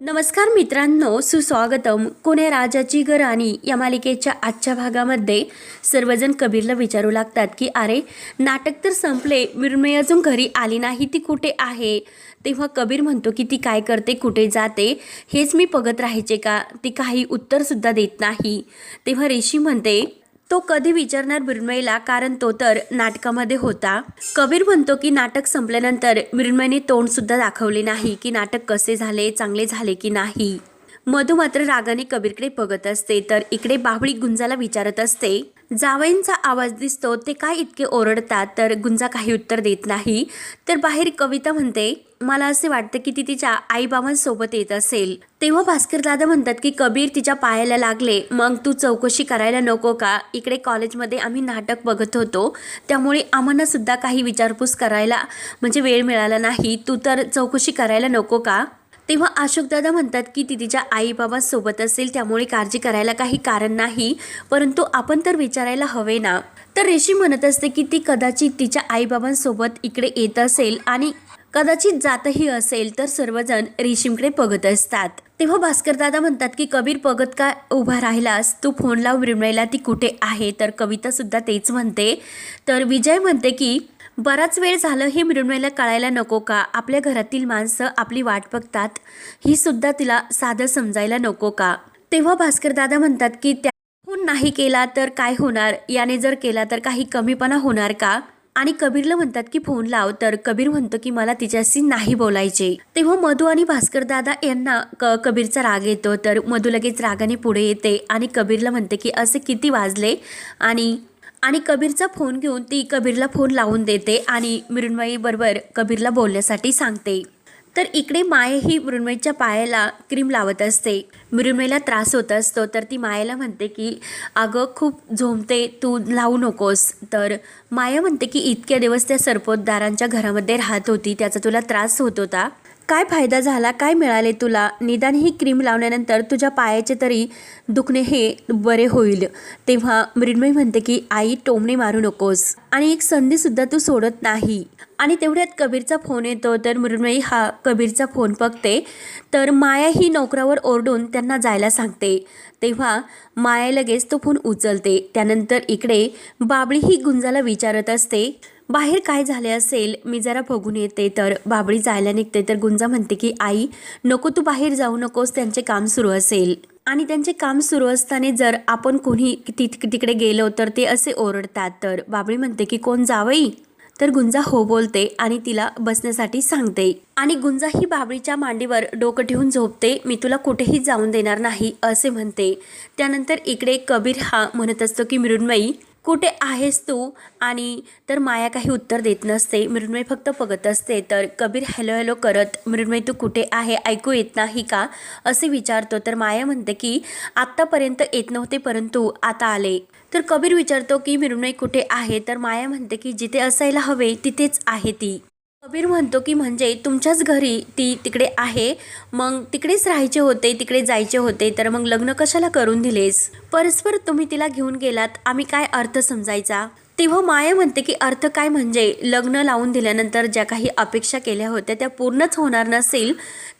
नमस्कार मित्रांनो सुस्वागतम. कोण्या राजाची गराणी या मालिकेच्या आजच्या भागामध्ये सर्वजण कबीरला विचारू लागतात की अरे नाटक तर संपले मृण्मयी अजून घरी आली नाही ती कुठे आहे? तेव्हा कबीर म्हणतो की ती काय करते कुठे जाते हेच मी बघत राहायचे का? ती काही उत्तरसुद्धा देत नाही. तेव्हा ऋषी म्हणते तो कधी विचारणार मृण्मयीला कारण तो तर नाटकामध्ये होता. कबीर म्हणतो की नाटक संपल्यानंतर मृण्मयीने तोंडसुद्धा दाखवले नाही की नाटक कसे झाले चांगले झाले की नाही. मधू मात्र रागाने कबीरकडे बघत असते तर इकडे बाबळी गुंजाला विचारत असते जावईंचा आवाज दिसतो ते काय इतके ओरडतात? तर गुंजा काही उत्तर देत नाही. तर बाहेर कविता म्हणते मला असे वाटतं की ती तिच्या आईबाबांसोबत येत असेल. तेव्हा भास्कर दादा म्हणतात की कबीर तिच्या पायाला लागले. मग तू चौकशी करायला नको का? इकडे कॉलेजमध्ये आम्ही नाटक बघत होतो. त्यामुळे आम्हाला सुद्धा काही विचारपूस करायला म्हणजे वेळ मिळाला नाही. तू तर चौकशी करायला नको का? तेव्हा अशोकदादा म्हणतात की ती तिच्या आईबाबांसोबत असेल त्यामुळे काळजी करायला काही कारण नाही परंतु आपण तर विचारायला हवे ना. तर रेशी म्हणत असते की ती कदाचित तिच्या आईबाबांसोबत इकडे येत असेल आणि कदाचित जातही असेल तर सर्वजण रेशीमकडे बघत असतात. तेव्हा भास्कर दादा म्हणतात की कबीर बघत का उभा राहिलास? तू फोन लाव विरमळायला ती कुठे आहे? तर कविता सुद्धा तेच म्हणते. तर विजय म्हणते की बराच वेळ झालं हे मृण्मयला कळायला नको का? आपल्या घरातील माणसं आपली वाट बघतात ही सुद्धा तिला साधं समजायला नको का? तेव्हा भास्कर दादा म्हणतात की त्या नाही केला तर काय होणार? याने जर केला तर काही कमीपणा होणार का? आणि कबीरला म्हणतात की फोन लाव. तर कबीर म्हणतो की मला तिच्याशी नाही बोलायचे. तेव्हा मधू आणि भास्कर दादा यांना क कबीरचा राग येतो तर मधू लगेच रागाने पुढे येते आणि कबीरला म्हणते की असे किती वाजले? आणि आणि कबीरचा फोन घेऊन ती कबीरला फोन लावून देते आणि मृण्मयीबरोबर कबीरला बोलण्यासाठी सांगते. तर इकडे माये ही मृण्मयीच्या पायाला क्रीम लावत असते. मृण्मयीला त्रास होत असतो तर ती मायाला म्हणते की अगं खूप झोमते तू लावू नकोस. तर माया म्हणते की इतक्या दिवस त्या सरपोतदारांच्या घरामध्ये राहत होती त्याचा तुला त्रास होत होता. काय फायदा झाला? काय मिळाले तुला? निदान ही क्रीम लावल्यानंतर तुझ्या पायाचे तरी दुखणे हे बरे होईल. तेव्हा मृण्मयी म्हणते की आई टोमणे मारू नकोस. आणि एक संधीसुद्धा तू सोडत नाही. आणि तेवढ्यात कबीरचा फोन येतो. तर मृण्मयी हा कबीरचा फोन बघते तर माया ही नोकरावर ओरडून त्यांना जायला सांगते. तेव्हा माया लगेच तो फोन उचलते. त्यानंतर इकडे बाबळी ही गुंजाला विचारत असते बाहेर काय झाले असेल मी जरा बघून येते. तर बाबळी जायला निघते. तर गुंजा म्हणते की आई नको तू बाहेर जाऊ नकोस त्यांचे काम सुरू असेल. आणि त्यांचे काम सुरू असताना जर आपण कोणी तिथ तिकडे गेलो तर ते असे ओरडतात. तर बाबळी म्हणते की कोण जावई? तर गुंजा हो बोलते आणि तिला बसण्यासाठी सांगते. आणि गुंजा ही बाबळीच्या मांडीवर डोकं ठेवून झोपते. मी तुला कुठेही जाऊन देणार नाही असे म्हणते. त्यानंतर इकडे कबीर हा म्हणत असतो की मृण्मयी कुठे आहेस तू? आणि तर माया काही उत्तर देत नसते. मृण्मयी फक्त बघत असते. तर कबीर हॅलो हॅलो करत मृण्मयी तू कुठे आहे? ऐकू येत नाही का? असे विचारतो. तर माया म्हणते की आत्तापर्यंत येत नव्हते परंतु आता आले. तर कबीर विचारतो की मृण्मयी कुठे आहे? तर माया म्हणते की जिथे असायला हवे तिथेच आहे ती. कबीर म्हणतो की म्हणजे तुमच्याच घरी ती तिकडे आहे. मग तिकडेच राहायचे होते तिकडे जायचे होते. तर मग लग्न कशाला करून दिलेस? परस्पर तुम्ही तिला घेऊन गेलात. आम्ही काय अर्थ समजायचा? तेव्हा माया म्हणते की अर्थ काय म्हणजे? लग्न लावून दिल्यानंतर ज्या काही अपेक्षा केल्या होत्या त्या पूर्णच होणार नसेल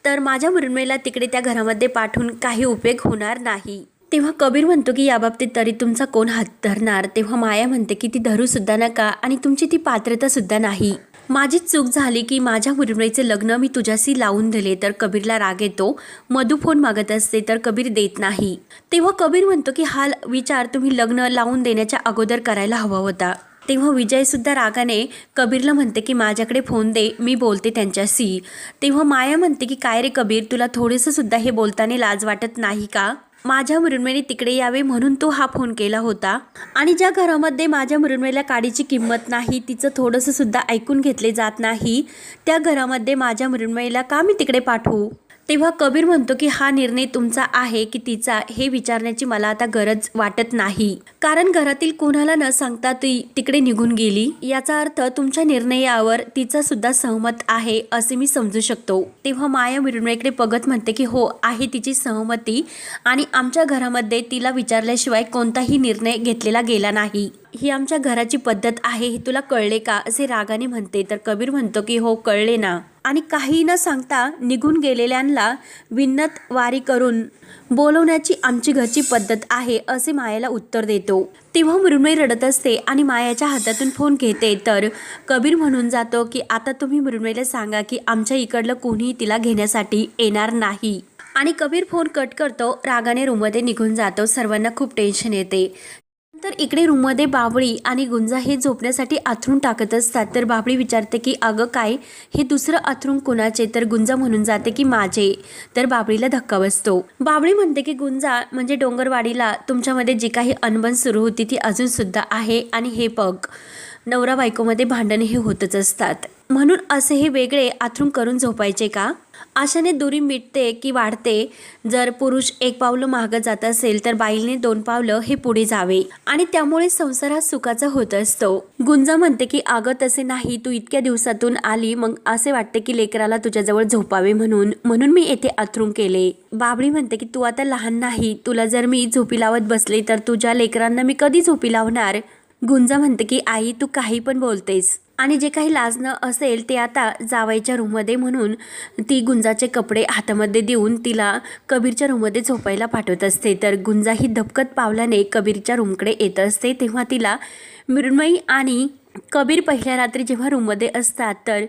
तर माझ्या मृण्मेला तिकडे त्या घरामध्ये पाठवून काही उपयोग होणार नाही. तेव्हा कबीर म्हणतो की याबाबतीत तरी तुमचा कोण हात धरणार तेव्हा माया म्हणते की ती धरू सुद्धा नका आणि तुमची ती पात्रता सुद्धा नाही. माझी चूक झाली की माझ्या मुरमईचे लग्न मी तुझ्याशी लावून दिले तर कबीरला राग येतो. मधू फोन मागत असते तर कबीर देत नाही. तेव्हा कबीर म्हणतो की हा विचार तुम्ही लग्न लावून देण्याच्या अगोदर करायला हवा होता. तेव्हा विजयसुद्धा रागाने कबीरला म्हणते की माझ्याकडे फोन दे मी बोलते त्यांच्याशी. तेव्हा माया म्हणते की काय रे कबीर तुला थोडंसं सुद्धा हे बोलताना लाज वाटत नाही का? माझ्या मृण्मयीने तिकडे यावे म्हणून तो हा फोन केला होता. आणि ज्या घरामध्ये माझ्या मृण्मयीला काडीची किंमत नाही तिचं थोडंसं सुद्धा ऐकून घेतले जात नाही त्या घरामध्ये माझ्या मृण्मयीला का मी तिकडे पाठवू? तेव्हा कबीर म्हणतो की हा निर्णय तुमचा आहे की तिचा हे विचारण्याची मला आता गरज वाटत नाही. कारण घरातील कोणाला न सांगता ती तिकडे निघून गेली. याचा अर्थ तुमच्या निर्णयावर तिचा सुद्धा सहमत आहे असे मी समजू शकतो. तेव्हा माया मृण्मयीकडे बघत म्हणते की हो आहे तिची सहमती आणि आमच्या घरामध्ये तिला विचारल्याशिवाय कोणताही निर्णय घेतलेला गेला नाही. ही आमच्या घराची पद्धत आहे हे तुला कळले का? असे रागाने म्हणते. तर कबीर म्हणतो की हो कळले ना. आणि काही न सांगता निघून गेलेल्यांना विन्नत वारी करून बोलवण्याची आमची घरची पद्धत आहे असे मायाला उत्तर देतो. तेव्हा मृण्मयी रडत असते आणि मायाच्या हातातून फोन घेते. तर कबीर म्हणून जातो की आता तुम्ही मृण्मयीला सांगा की आमच्या इकडलं कोणीही तिला घेण्यासाठी येणार नाही. आणि कबीर फोन कट करतो. रागाने रूममध्ये निघून जातो. सर्वांना खूप टेन्शन येते. तर इकडे रूममध्ये बाबळी आणि गुंजा हे झोपण्यासाठी आथरून टाकत असतात. तर बाबळी विचारते की अगं काय? हे दुसरं आथरून कुणाचे? तर गुंजा म्हणून जाते की माझे. तर बाबळीला धक्का बसतो. बाबळी म्हणते की गुंजा म्हणजे डोंगरवाडीला तुमच्यामध्ये जी काही अनबन सुरू होती ती अजूनसुद्धा आहे आणि हे बघ नवरा बायकोमध्ये भांडणे हे होतच असतात. म्हणून असे हे वेगळे आथरून करून झोपायचे का? आशाने दुरी मिटते की वाढते. जर पुरुष एक पावलं मागं जात असेल तर बाईने दोन पावलं हे पुढे जावे. आणि त्यामुळे संसार हा सुखाचा होत असतो. गुंजा म्हणते की अगं तसे नाही. तू इतक्या दिवसातून आली मग असे वाटते की लेकराला तुझ्याजवळ झोपावे म्हणून. म्हणून मी येथे अथरूम केले. बाबळी म्हणते की तू आता लहान नाही. तुला जर मी झोपी लावत बसले तर तुझ्या लेकरांना मी कधी झोपी लावणार? गुंजा म्हणते की आई तू काही पण बोलतेस. आणि जे काही लाजणं असेल ते आता जावायच्या रूममध्ये म्हणून ती गुंजाचे कपडे हातामध्ये देऊन तिला कबीरच्या रूममध्ये झोपायला पाठवत असते. तर गुंजा ही धपकत पावलाने कबीरच्या रूमकडे येत असते. तेव्हा तिला मृण्मयी आणि कबीर पहिल्या रात्री जेव्हा रूममध्ये असतात तर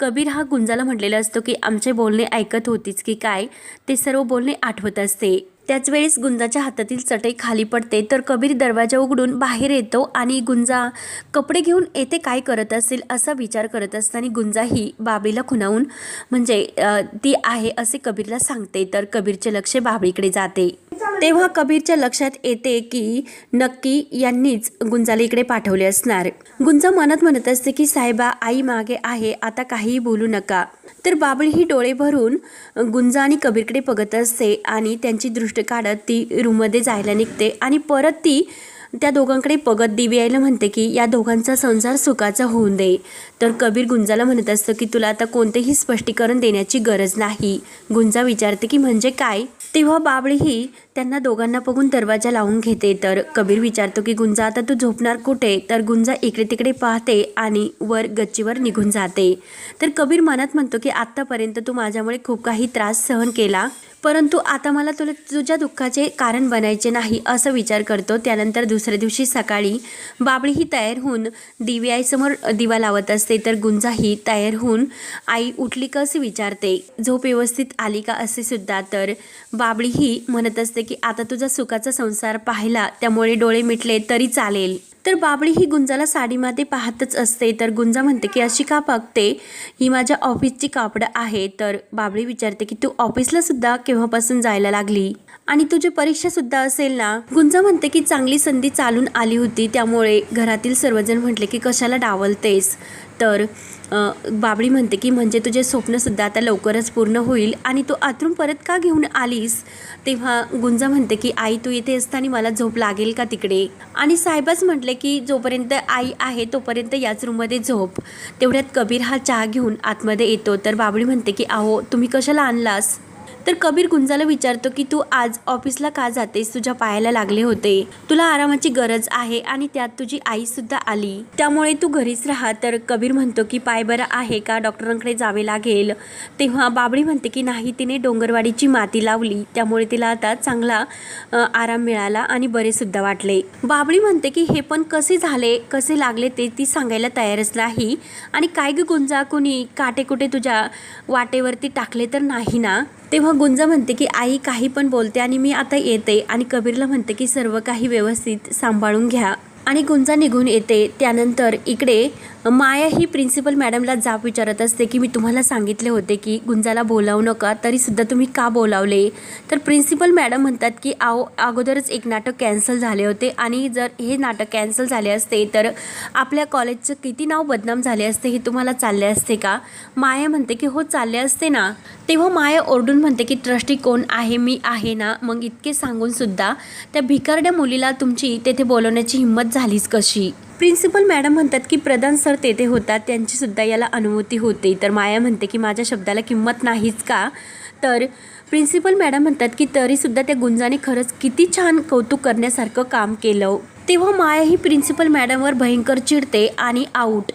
कबीर हा गुंजाला म्हटलेला असतो की आमचे बोलणे ऐकत होतीच की काय? ते सर्व बोलणे आठवत असते. त्याच वेळेस गुंजाच्या हातातील चटई खाली पडते तर कबीर दरवाजा उघडून बाहेर येतो आणि गुंजा कपडे घेऊन येते काय करत असेल? असा विचार करत असताना गुंजा ही बाबळीला खुणावून म्हणजे ती आहे असे कबीरला सांगते. तर कबीरचे लक्ष बाबळीकडे जाते. तेव्हा कबीरच्या लक्षात येते की नक्की यांनीच गुंजाला इकडे पाठवले असणार. गुंजा मनात म्हणत असते की साहेबा आई मागे आहे आता काहीही बोलू नका. तर बाबळी ही डोळे भरून गुंजा आणि कबीरकडे बघत असते आणि त्यांची दृष्टी काढत ती रूममध्ये जायला निघते आणि परत ती त्या दोघांकडे बघत दिवी यायला म्हणते की या दोघांचा संसार सुखाचा होऊन दे. तर कबीर गुंजाला म्हणत असतं की तुला आता कोणतेही स्पष्टीकरण देण्याची गरज नाही. गुंजा विचारते की म्हणजे काय? तेव्हा बाबळीही त्यांना दोघांना बघून दरवाजा लावून घेते. तर कबीर विचारतो की गुंजा आता तू झोपणार कुठे? तर गुंजा इकडे तिकडे पाहते आणि वर गच्चीवर निघून जाते. तर कबीर मनात म्हणतो की आत्तापर्यंत तू माझ्यामुळे खूप काही त्रास सहन केला. परंतु आता मला तुला तुझ्या दुःखाचे कारण बनायचे नाही असं विचार करतो. त्यानंतर दुसऱ्या दिवशी सकाळी बाबळी ही तयार होऊन दिवी आईसमोर दिवा लावत असते. तर गुंजा ही तयार होऊन आई उठली का असे विचारते. झोप व्यवस्थित आली का असे सुद्धा. तर बाबळी ही म्हणत असते की आता तुझा सुखाचा संसार पाहिला. त्यामुळे डोळे मिटले तरी चालेल. तर बाबळी ही गुंजाला साडीमध्ये पाहतच असते. तर गुंजा म्हणते की अशी का बघते? ही माझ्या ऑफिसची कापडं आहे तर बाबळी विचारते की तू ऑफिसला सुद्धा केव्हापासून जायला लागली? आणि तुझी परीक्षा सुद्धा असेल ना? गुंजा म्हणते की चांगली संधी चालून आली होती. त्यामुळे घरातील सर्वजण म्हटले की कशाला डावलतेस? तर बाबळी म्हणते की म्हणजे तुझे स्वप्नसुद्धा आता लवकरच पूर्ण होईल आणि तू आतरून परत का घेऊन आलीस? तेव्हा गुंजा म्हणते की आई तू इथे असताना मला झोप लागेल का तिकडे? आणि साहेबच म्हटले की जोपर्यंत आई आहे तोपर्यंत याच रूममध्ये झोप. तेवढ्यात कबीर हा चहा घेऊन आतमध्ये येतो. तर बाबळी म्हणते की आहो तुम्ही कशाला आणलास? तर कबीर गुंजाला विचारतो की तू आज ऑफिसला का जातेस? तुझ्या पायाला लागले होते. तुला आरामाची गरज आहे आणि त्यात तुझी आई सुद्धा आली. त्यामुळे तू घरीच राहा. तर कबीर म्हणतो की पाय बरं आहे का? डॉक्टरांकडे जावे लागेल. तेव्हा बाबळी म्हणते की नाही तिने डोंगरवाडीची माती लावली. त्यामुळे तिला आता चांगला आराम मिळाला आणि बरेसुद्धा वाटले. बाबळी म्हणते की हे पण कसे झाले? कसे लागले ते? ती सांगायला तयारच नाही. आणि काय ग गुंजा? कुणी काटे कुठे तुझ्या वाटेवरती टाकले तर नाही ना? तेव्हा गुंज म्हणते की आई काही पण बोलते आणि मी आता येते. आणि कबीरला म्हणते की सर्व काही व्यवस्थित सांभाळून घ्या. आणि गुंजा निघून येते. त्यानंतर इकडे माया ही प्रिन्सिपल मॅडमला जाब विचारत असते की मी तुम्हाला सांगितले होते की गुंजाला बोलावू नका तरीसुद्धा तुम्ही का बोलावले? तर प्रिन्सिपल मॅडम म्हणतात की आहो अगोदरच एक नाटक कॅन्सल झाले होते आणि जर हे नाटक कॅन्सल झाले असते तर आपल्या कॉलेजचं किती नाव बदनाम झाले असते हे तुम्हाला चालले असते का? माया म्हणते की हो चालले असते ना. तेव्हा माया ओरडून म्हणते की ट्रस्टी कोण आहे? मी आहे ना. मग इतके सांगून सुद्धा त्या भिकारड्या मुलीला तुमची तेथे बोलवण्याची हिंमत झालीच कशी? प्रिन्सिपल मॅडम म्हणतात की प्रधान सर तेथे होतात त्यांची सुद्धा याला अनुमती होते. तर माया म्हणते की माझ्या शब्दाला किंमत नाहीच का? तर प्रिन्सिपल मॅडम म्हणतात की तरीसुद्धा त्या गुंजाने खरंच किती छान कौतुक करण्यासारखं काम केलं. तेव्हा माया ही प्रिन्सिपल मॅडमवर भयंकर चिडते आणि आऊट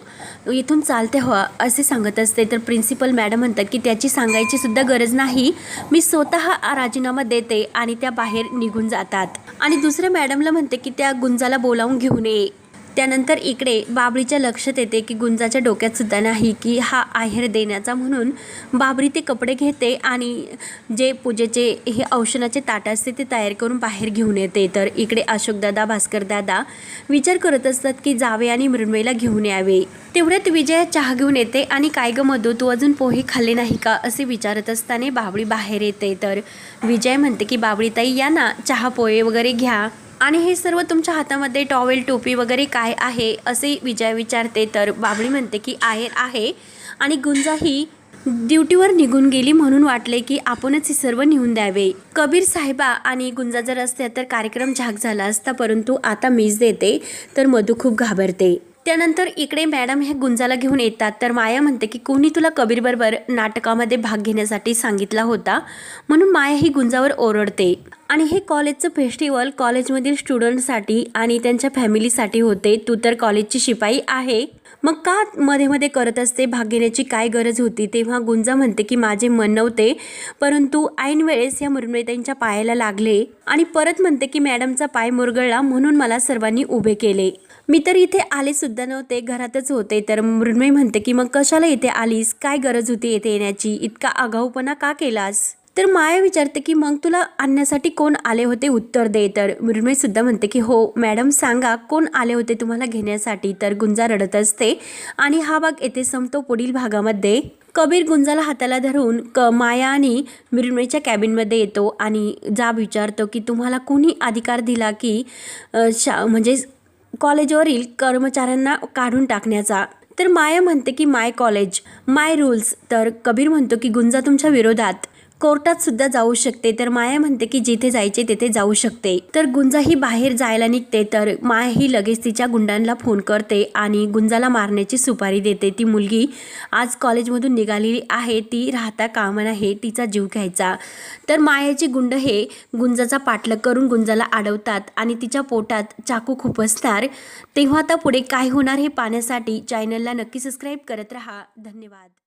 इथून चालते हवा असे सांगत असते. तर प्रिन्सिपल मॅडम म्हणतात की त्याची सांगायची सुद्धा गरज नाही. मी स्वतः राजीनामा देते आणि त्या बाहेर निघून जातात. आणि दुसऱ्या मॅडमला म्हणते की त्या गुंजाला बोलावून घेऊन ये त्यानंतर इकडे बाबरीच्या लक्षात येते की गुंजाच्या डोक्यात सुद्धा नाही की हा आहेर देण्याचा म्हणून बाबरी ते कपडे घेते आणि जे पूजेचे हे औषधाचे ताट असते ते तयार करून बाहेर घेऊन येते. तर इकडे अशोकदादा भास्करदादा विचार करत असतात की जावे आणि मृण्मयीला घेऊन यावे. तेवढ्यात विजया चहा घेऊन येते आणि काय ग मधू तू अजून पोहे खाल्ले नाही का? असे विचारत असताना बाबडी बाहेर येते. तर विजय म्हणते की बाबळीताई या ना चहा पोहे वगैरे घ्या. आणि हे सर्व तुमच्या हातामध्ये टॉवेल टोपी वगैरे काय आहे असे विजय विचारते. तर बाबळी म्हणते की आहेर आहे. आणि गुंजा ही ड्युटीवर निघून गेली म्हणून वाटले की आपणच हे सर्व नेऊन द्यावे. कबीर साहेबा आणि गुंजा जर असत्या तर कार्यक्रम झाक झाला असता परंतु आता मीच देते. तर मधू खूप घाबरते. त्यानंतर इकडे मॅडम ह्या गुंजाला घेऊन येतात. तर माया म्हणते की कोणी तुला कबीरबरोबर नाटकामध्ये भाग घेण्यासाठी सांगितला होता? म्हणून माया ही गुंजावर ओरडते. आणि हे कॉलेजचं फेस्टिवल कॉलेजमधील स्टुडंटसाठी आणि त्यांच्या फॅमिलीसाठी होते. तू तर कॉलेजची शिपाई आहे. मग का मध्ये मध्ये करत असते? भाग घेण्याची काय गरज होती? तेव्हा गुंजा म्हणते की माझे मन नव्हते. परंतु ऐन वेळेस या मुरमयताईंच्या पायाला लागले आणि परत म्हणते की मॅडमचा पाय मुरगळला म्हणून मला सर्वांनी उभे केले. मी तर इथे आलेसुद्धा नव्हते घरातच होते. तर मृण्मयी म्हणते की मग कशाला इथे आलीस? काय गरज होती इथे येण्याची? इतका आगाऊपणा का केलास? तर माया विचारते की मग तुला आणण्यासाठी कोण आले होते उत्तर दे? तर मृण्मयी सुद्धा म्हणते की हो मॅडम सांगा कोण आले होते तुम्हाला घेण्यासाठी? तर गुंजा रडत असते. आणि हा भाग येथे संपतो पुढील भागामध्ये. कबीर गुंजाला हाताला धरून क माया आणि मृण्मयच्या कॅबिनमध्ये येतो आणि जाब विचारतो की तुम्हाला कोणी अधिकार दिला की शा म्हणजे कॉलेजवरील कर्मचाऱ्यांना काढून टाकण्याचा. तर माया म्हणते की माय कॉलेज माय रूल्स. तर कबीर म्हणतो की गुंजा तुमच्या विरोधात. कोर्टात सुद्धा जाऊ शकते. तर माया म्हणते की जिथे जायचे तिथे जाऊ शकते. तर गुंजा ही बाहेर जायला निघते. तर माया ही लगेच तिच्या गुंडांना फोन करते आणि गुंजाला मारण्याची सुपारी देते. ती मुलगी आज कॉलेजमधून निघालेली आहे. ती राहता कामा नाही. तिचा जीव घ्यायचा. तर मायाचे गुंड हे गुंजाचा पाठलग करून गुंजाला अडवतात आणि तिच्या पोटात चाकू खुपसणार तेव्हा आता पुढे काय होणार हे पाहण्यासाठी चॅनलला नक्की सबस्क्राईब करत राहा. धन्यवाद.